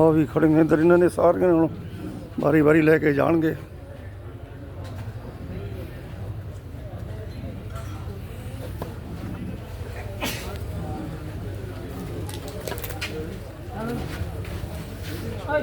ਆ ਵੀ ਖੜੀਆਂ ਇੱਧਰ ਇਹਨਾਂ ਨੇ ਸਾਰੀਆਂ ਹੁਣ ਵਾਰੀ ਵਾਰੀ ਲੈ ਕੇ ਜਾਣਗੇ। ਓਏ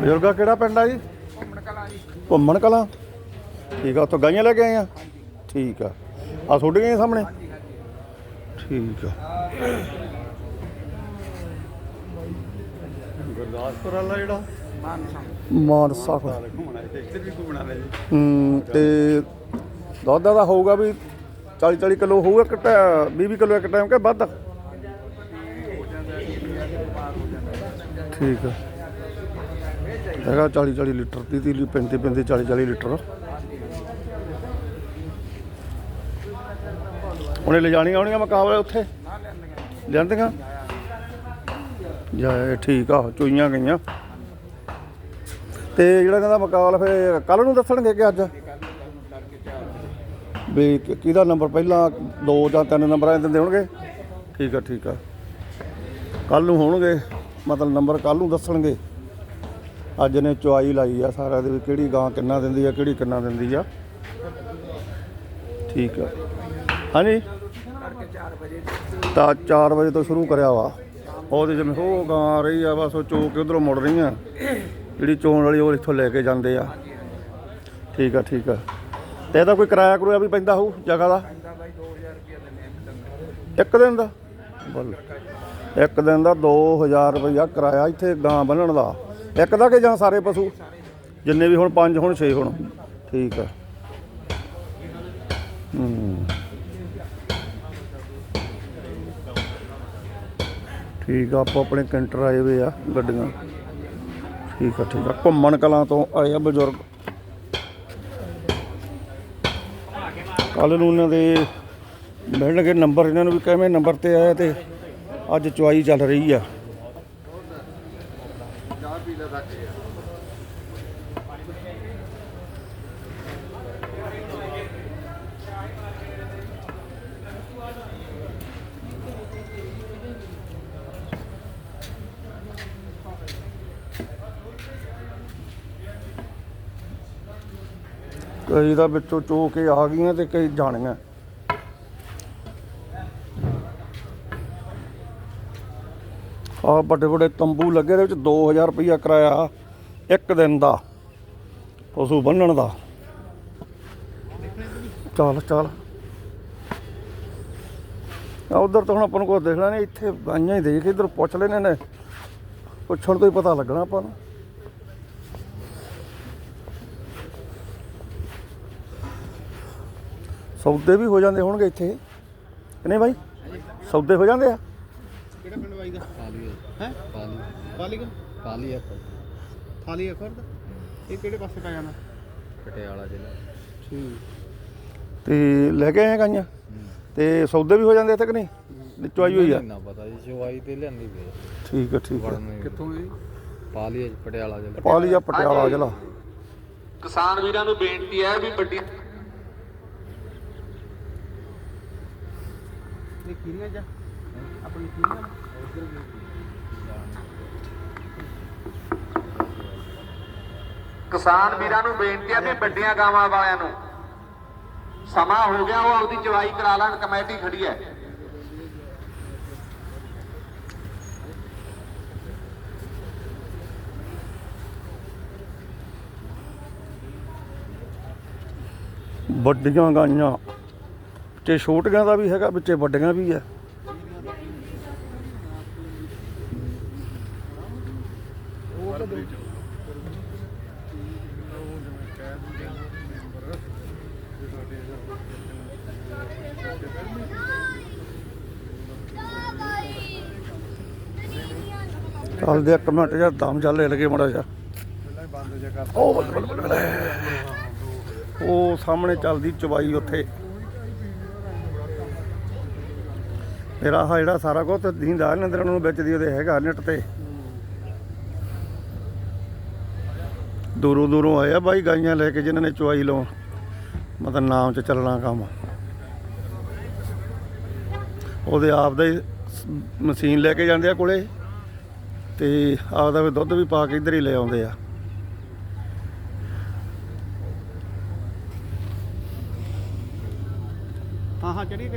ਬਜ਼ੁਰਗਾ ਕਿਹੜਾ ਪਿੰਡ ਆ ਜੀ? ਘੁੰਮਣ ਕਲਾਂ ਠੀਕ ਆ, ਉੱਥੋਂ ਗਾਈਆਂ ਲੈ ਕੇ ਆਏ ਆ? ਠੀਕ ਆ। ਆ ਛੋਡੀਆਂ ਗਏ ਸਾਹਮਣੇ? ਠੀਕ ਆ। ਗੁਰਦਾਸਪੁਰ ਵਾਲਾ ਜਿਹੜਾ? ਮਾਨਸਾ। ਕੋਲ। ਘੁੰਮਣਾ ਇੱਥੇ ਵੀ ਘੁੰਮਣਾ ਲੈ ਜੀ ਹੂੰ, ਤੇ ਦੁੱਧ ਦਾ ਹੋਊਗਾ ਵੀ 40 40 ਕਿਲੋ ਹੋਊਗਾ ਇੱਕ 20 ਕਿਲੋ ਇੱਕ ਟਾਈਮ ਕਿ ਵੱਧ। ਠੀਕ ਆ। ਹੈਗਾ 40 40 ਲੀਟਰ 30 30 35 35 40 40 ਲੀਟਰ। ਉਹਨੇ ਲੈ ਜਾਣੀਆਂ ਆਉਣੀਆਂ ਮੁਕਾਬਲੇ ਉੱਥੇ? ਲਿਆਂਦੀਆਂ? ਜਾਏ, ਠੀਕ ਆ, ਚੋਈਆਂ ਗਈਆਂ। ਤੇ ਜਿਹੜਾ ਕਹਿੰਦਾ ਮੁਕਾਬਲਾ ਫੇ ਕੱਲ ਨੂੰ ਦੱਸਣਗੇ ਕਿ ਅੱਜ? ਵੀ ਕਿਹਦਾ ਨੰਬਰ ਪਹਿਲਾਂ ਦੋ ਜਾਂ ਤਿੰਨ ਨੰਬਰਾਂ ਦੇ ਦਿੰਦੇ ਹੋਣਗੇ? ਠੀਕ ਆ ਠੀਕ ਆ। ਕੱਲ ਨੂੰ ਹੋਣਗੇ, ਮਤਲਬ ਨੰਬਰ ਕੱਲ ਨੂੰ ਦੱਸਣਗੇ। ਅੱਜ ਨੇ ਚੁਆਈ ਲਾਈ ਆ ਸਾਰਾ ਦੇ ਵੀ ਕਿਹੜੀ ਗਾਂ ਕਿੰਨਾ ਦਿੰਦੀ ਆ, ਕਿਹੜੀ ਕਿੰਨਾ ਦਿੰਦੀ ਆ। ਠੀਕ ਆ। ਹਾਂਜੀ? ਤਾਂ 4 ਵਜੇ ਤੋਂ ਸ਼ੁਰੂ ਕਰਿਆ ਵਾ। ਉਹਦੇ ਜਿਵੇਂ ਉਹ ਗਾਂ ਆ ਰਹੀ ਆ, ਬਸ ਉਹ ਚੋ ਕੇ ਉਧਰੋਂ ਮੁੜ ਰਹੀ ਆ। ਜਿਹੜੀ ਚੋਣ ਵਾਲੀ ਉਹ ਇੱਥੋਂ ਲੈ ਕੇ ਜਾਂਦੇ ਆ। ਠੀਕ ਆ ਠੀਕ ਆ। ਤੇ ਇਹਦਾ ਕੋਈ ਕਿਰਾਇਆ ਕਰੂਆ ਵੀ ਪੈਂਦਾ ਹੋਊ ਜਗ੍ਹਾ ਦਾ? ਇੱਕ ਦਿਨ ਦਾ? ਬੱਲ। ਇੱਕ ਦਿਨ ਦਾ 2000 ਰੁਪਇਆ ਕਿਰਾਇਆ ਇੱਥੇ ਗਾਂ ਬੰਨਣ ਦਾ। ਇੱਕ ਦਾ ਕਿ ਜਾਂ ਸਾਰੇ ਪਸ਼ੂ? ਜਿੰਨੇ ਵੀ ਹੁਣ ਪੰਜ ਹੁਣ ਛੇ ਹੁਣ। ਠੀਕ ਆ। ਹੂੰ। ਠੀਕ ਆ, ਆਪੋ ਆਪਣੇ ਕੈਂਟਰ ਆਏ ਵੇ ਆ ਗੱਡੀਆਂ। ਠੀਕ ਆ ਠੀਕ ਆ। ਘੁੰਮਣ ਕਲਾਂ ਤੋਂ ਆਏ ਆ ਬਜ਼ੁਰਗ। ਕੱਲ ਨੂੰ ਇਹਨਾਂ ਦੇ ਮਿਲਣਗੇ ਨੰਬਰ। ਇਹਨਾਂ ਨੂੰ ਵੀ ਕਿਵੇਂ ਨੰਬਰ ਤੇ ਆਇਆ ਤੇ ਅੱਜ ਚੁਆਈ ਚੱਲ ਰਹੀ ਆ। ਕਈ ਦਾ ਵਿੱਚੋਂ ਚੋ ਕੇ ਆ ਗਈਆਂ ਤੇ ਕਈ ਜਾਣੀਆਂ। ਆ ਵੱਡੇ ਵੱਡੇ ਤੰਬੂ ਲੱਗੇ ਦੇ ਵਿੱਚ 2000 ਰੁਪਈਆ ਕਿਰਾਇਆ ਇੱਕ ਦਿਨ ਦਾ, ਪਸ਼ੂ ਬੰਨਣ ਦਾ। ਚੱਲ ਚੱਲ। ਆ ਉਧਰ ਤਾਂ ਹੁਣ ਆਪਾਂ ਨੂੰ ਕੋਈ ਦੇਖਣਾ ਨਹੀਂ ਇੱਥੇ ਗਾਈਆਂ ਹੀ ਦੇਖ, ਇਧਰ ਪੁੱਛ ਲੈਣੇ ਨੇ ਪੁੱਛਣ ਤੋਂ ਹੀ ਪਤਾ ਲੱਗਣਾ ਆਪਾਂ ਨੂੰ। ਸੌਦੇ ਵੀ ਹੋ ਜਾਂਦੇ ਹੋਣਗੇ ਇੱਥੇ। ਕਿ ਨਹੀਂ ਬਾਈ? ਸੌਦੇ ਹੋ ਜਾਂਦੇ ਆ? ਦਾ ਪਾਲੀ ਹੈ? ਪਾਲੀ। ਪਾਲੀ ਕਾ ਪਾਲੀ ਆ ਥਾਲੀ ਅਖਰ ਦਾ ਇਹ ਕਿਹੜੇ ਪਾਸੇ ਪੈ ਜਾਣਾ? ਪਟਿਆਲਾ ਜ਼ਿਲ੍ਹਾ। ਠੀਕ। ਤੇ ਲੈ ਕੇ ਆਏ ਆ ਗਾਈਆਂ? ਤੇ ਸੌਦੇ ਵੀ ਹੋ ਜਾਂਦੇ ਇੱਥੇ ਕਿ ਨਹੀਂ? ਵਿੱਚੋਂ ਆਈ ਹੋਈ ਆ? ਨਾ ਪਤਾ ਜੀ ਚਵਾਈ ਤੇ ਲਿਆਂਦੀ ਪਈ ਠੀਕ ਹੈ ਠੀਕ ਹੈ ਕਿੱਥੋਂ ਜੀ? ਪਾਲੀ ਆ ਪਟਿਆਲਾ ਜ਼ਿਲ੍ਹਾ। ਪਾਲੀਆ ਪਟਿਆਲਾ ਜ਼ਿਲ੍ਹਾ। ਕਿਸਾਨ ਵੀਰਾਂ ਨੂੰ ਬੇਨਤੀ ਹੈ ਵੀ ਵੱਡੀ ਇਹ ਕਿਹੜੀਆਂ ਜਾ? ਆਪਣੀ ਕਿਹੜੀਆਂ? ਕਿਸਾਨ ਵੀਰਾਂ ਨੂੰ ਬੇਨਤੀ ਆ ਵੀ ਵੱਡੀਆਂ ਗਾਵਾਂ ਵਾਲਿਆਂ ਨੂੰ। ਸਮਾਂ ਹੋ ਗਿਆ, ਉਹ ਆਪਦੀ ਚਵਾਈ ਕਰਾ ਲੈਣ, ਕਮੇਟੀ ਖੜੀ ਹੈ। ਵੱਡੀਆਂ ਗਾਈਆਂ ਤੇ ਛੋਟੀਆਂ ਦਾ ਵੀ ਹੈਗਾ, ਵਿੱਚੇ ਵੱਡੀਆਂ ਵੀ ਹੈ ਚੱਲ ਦੇ ਇੱਕ ਮਿੰਟ ਯਾਰ, ਦਮ ਚੱਲ ਲੱਗੇ ਮੜਾ ਜਾ ਉਹ ਬੱਲੇ ਬੱਲੇ ਬੱਲੇ ਉਹ ਸਾਹਮਣੇ ਚੱਲਦੀ ਚਵਾਈ ਉੱਥੇ। ਮੇਰਾ ਆਹ ਜਿਹੜਾ ਸਾਰਾ ਕੁਝ ਤੇ ਦੀਂਦਾ ਨੰਦਰ ਨੂੰ ਵਿੱਚ ਦੀ ਉਹਦੇ ਹੈਗਾ ਨੈਟ ਤੇ। ਦੂਰੋਂ ਦੂਰੋਂ ਆਇਆ ਬਾਈ ਗਾਈਆਂ ਲੈ ਕੇ, ਜਿਨ੍ਹਾਂ ਨੇ ਚਵਾਈ ਲਾਉਣ। ਮਤਲਬ ਨਾਮ 'ਚ ਚੱਲਣਾ ਕੰਮ। ਉਹਦੇ ਆਪ ਦਾ ਹੀ ਮਸ਼ੀਨ ਲੈ ਕੇ ਜਾਂਦੇ ਆ ਕੋਲੇ ਤੇ ਆਪਦਾ ਵੀ ਦੁੱਧ ਵੀ ਪਾ ਕੇ ਇੱਧਰ ਹੀ ਲੈ ਆਉਂਦੇ ਆ। ਹਾਂ ਹਾਂ ਚੜੀ